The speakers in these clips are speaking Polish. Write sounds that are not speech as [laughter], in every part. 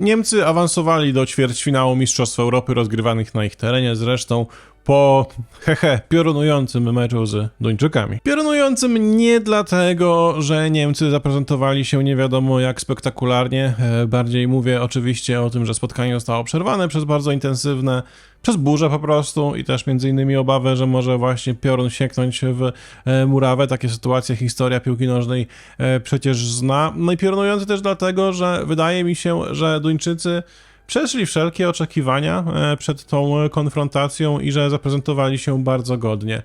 Niemcy awansowali do ćwierćfinału Mistrzostw Europy rozgrywanych na ich terenie, zresztą po hehe piorunującym meczu z Duńczykami. Piorunującym nie dlatego, że Niemcy zaprezentowali się nie wiadomo jak spektakularnie, e, bardziej mówię oczywiście o tym, że spotkanie zostało przerwane przez bardzo intensywne, przez burzę po prostu i też między innymi obawę, że może właśnie piorun sieknąć w e, murawę. Takie sytuacje historia piłki nożnej e, przecież zna. No i piorunujący też dlatego, że wydaje mi się, że Duńczycy przeszli wszelkie oczekiwania e, przed tą konfrontacją i że zaprezentowali się bardzo godnie.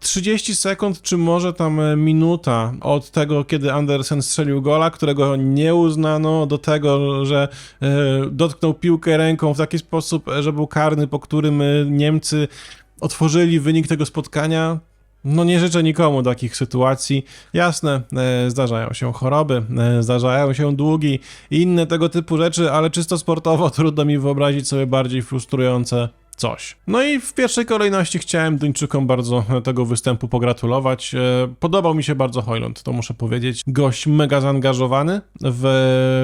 30 sekund, czy może tam e, minuta od tego, kiedy Andersen strzelił gola, którego nie uznano, do tego, że e, dotknął piłkę ręką w taki sposób, że był karny, po którym Niemcy otworzyli wynik tego spotkania. No nie życzę nikomu takich sytuacji. Jasne, e, zdarzają się choroby, e, zdarzają się długi i inne tego typu rzeczy, ale czysto sportowo [laughs] trudno mi wyobrazić sobie bardziej frustrujące coś. No i w pierwszej kolejności chciałem Duńczykom bardzo tego występu pogratulować. E, podobał mi się bardzo Hojlund, to muszę powiedzieć. Gość mega zaangażowany w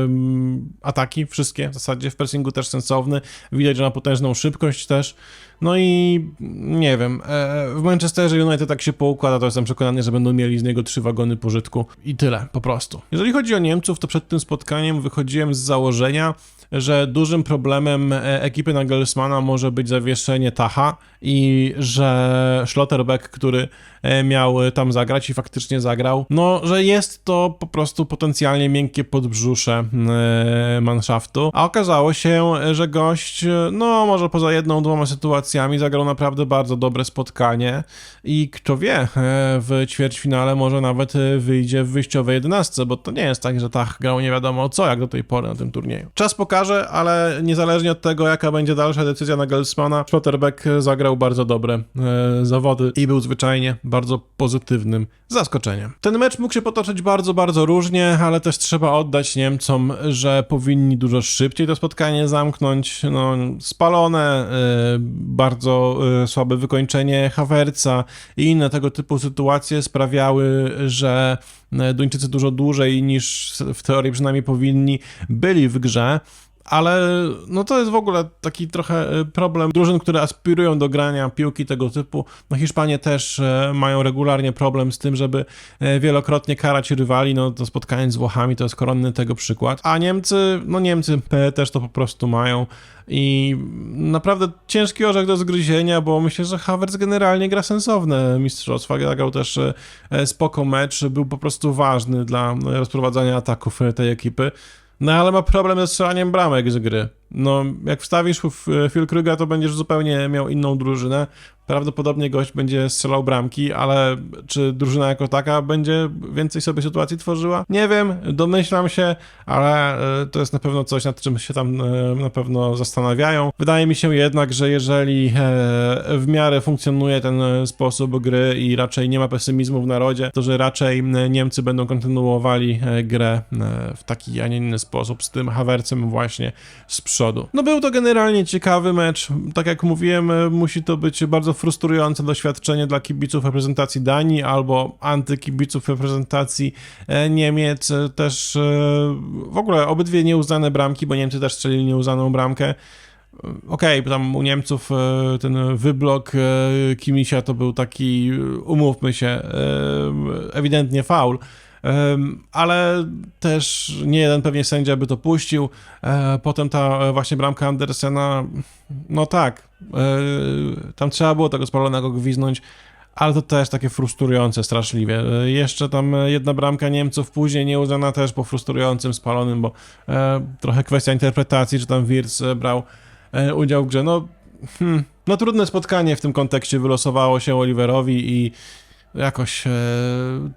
mm, ataki, wszystkie w zasadzie, w pressingu też sensowny. Widać, że ma potężną szybkość też. No i nie wiem, e, w Manchesterze United tak się poukłada, to jestem przekonany, że będą mieli z niego trzy wagony pożytku i tyle, po prostu. Jeżeli chodzi o Niemców, to przed tym spotkaniem wychodziłem z założenia, że dużym problemem e, ekipy Nagelsmana może być zawieszenie Tacha i że Schlotterbeck, który e, miał tam zagrać i faktycznie zagrał, no, że jest to po prostu potencjalnie miękkie podbrzusze e, Manschaftu, a okazało się, że gość, no, może poza jedną, dwoma sytuacjami zagrał naprawdę bardzo dobre spotkanie i kto wie, w ćwierćfinale może nawet wyjdzie w wyjściowej jedenastce, bo to nie jest tak, że Tach grał nie wiadomo co, jak do tej pory na tym turnieju. Czas pokaże, pokaże, ale niezależnie od tego, jaka będzie dalsza decyzja na Gelsmana, Schlotterbeck zagrał bardzo dobre e, zawody i był zwyczajnie bardzo pozytywnym zaskoczeniem. Ten mecz mógł się potoczyć bardzo, bardzo różnie, ale też trzeba oddać Niemcom, że powinni dużo szybciej to spotkanie zamknąć. No, spalone, e, bardzo e, słabe wykończenie Haverca i inne tego typu sytuacje sprawiały, że e, Duńczycy dużo dłużej niż w teorii przynajmniej powinni byli w grze ale no to jest w ogóle taki trochę y, problem drużyn, które aspirują do grania piłki tego typu. No Hiszpanie też e, mają regularnie problem z tym, żeby e, wielokrotnie karać rywali, no to spotkanie z Włochami to jest koronny tego przykład. A Niemcy, no Niemcy też to po prostu mają i naprawdę ciężki orzech do zgryzienia, bo myślę, że Havertz generalnie gra sensowne mistrzostwa, zagrał też e, spoko mecz, był po prostu ważny dla rozprowadzania ataków tej ekipy. No ale ma problem ze strzelaniem bramek z gry. No, jak wstawisz Phil Kruga, to będziesz zupełnie miał inną drużynę. Prawdopodobnie gość będzie strzelał bramki, ale czy drużyna jako taka będzie więcej sobie sytuacji tworzyła? Nie wiem, domyślam się, ale e, to jest na pewno coś, nad czym się tam e, na pewno zastanawiają. Wydaje mi się jednak, że jeżeli e, w miarę funkcjonuje ten sposób gry i raczej nie ma pesymizmu w narodzie, to że raczej Niemcy będą kontynuowali grę w taki, a nie inny sposób z tym Hawercem właśnie z. No był to generalnie ciekawy mecz. Tak jak mówiłem, musi to być bardzo frustrujące doświadczenie dla kibiców reprezentacji Danii albo antykibiców reprezentacji e, Niemiec. Też e, w ogóle obydwie nieuznane bramki, bo Niemcy też strzelili nieuznaną bramkę. Okej, okay, tam u Niemców e, ten wyblok Kimisia to był taki, umówmy się, ewidentnie faul ale też nie jeden pewnie sędzia by to puścił. E, potem ta e, właśnie bramka Andersena, no tak, e, tam trzeba było tego spalonego gwiznąć, ale to też takie frustrujące straszliwie. Jeszcze tam jedna bramka Niemców później nieuznana też po frustrującym spalonym, bo trochę kwestia interpretacji, czy tam Wirtz brał udział w grze. No, hmm, no trudne spotkanie w tym kontekście wylosowało się Oliverowi i jakoś e,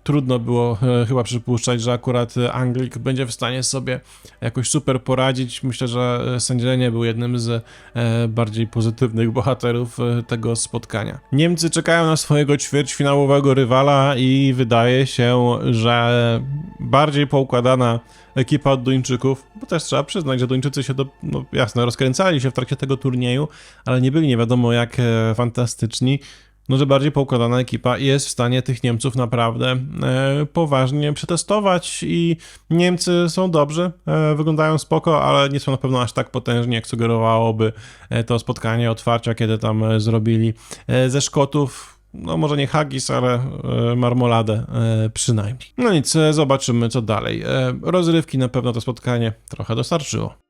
trudno było e, chyba przypuszczać, że akurat Anglik będzie w stanie sobie jakoś super poradzić. Myślę, że sędzia był jednym z e, bardziej pozytywnych bohaterów e, tego spotkania. Niemcy czekają na swojego ćwierćfinałowego rywala i wydaje się, że bardziej poukładana ekipa od Duńczyków, bo też trzeba przyznać, że Duńczycy się do, no jasne, rozkręcali się w trakcie tego turnieju, ale nie byli nie wiadomo jak e, fantastyczni no, że bardziej poukładana ekipa jest w stanie tych Niemców naprawdę e, poważnie przetestować i Niemcy są dobrzy, e, wyglądają spoko, ale nie są na pewno aż tak potężni, jak sugerowałoby e, to spotkanie otwarcia, kiedy tam zrobili ze Szkotów no może nie haggis, ale marmoladę przynajmniej. No nic, zobaczymy co dalej. Rozrywki na pewno to spotkanie trochę dostarczyło.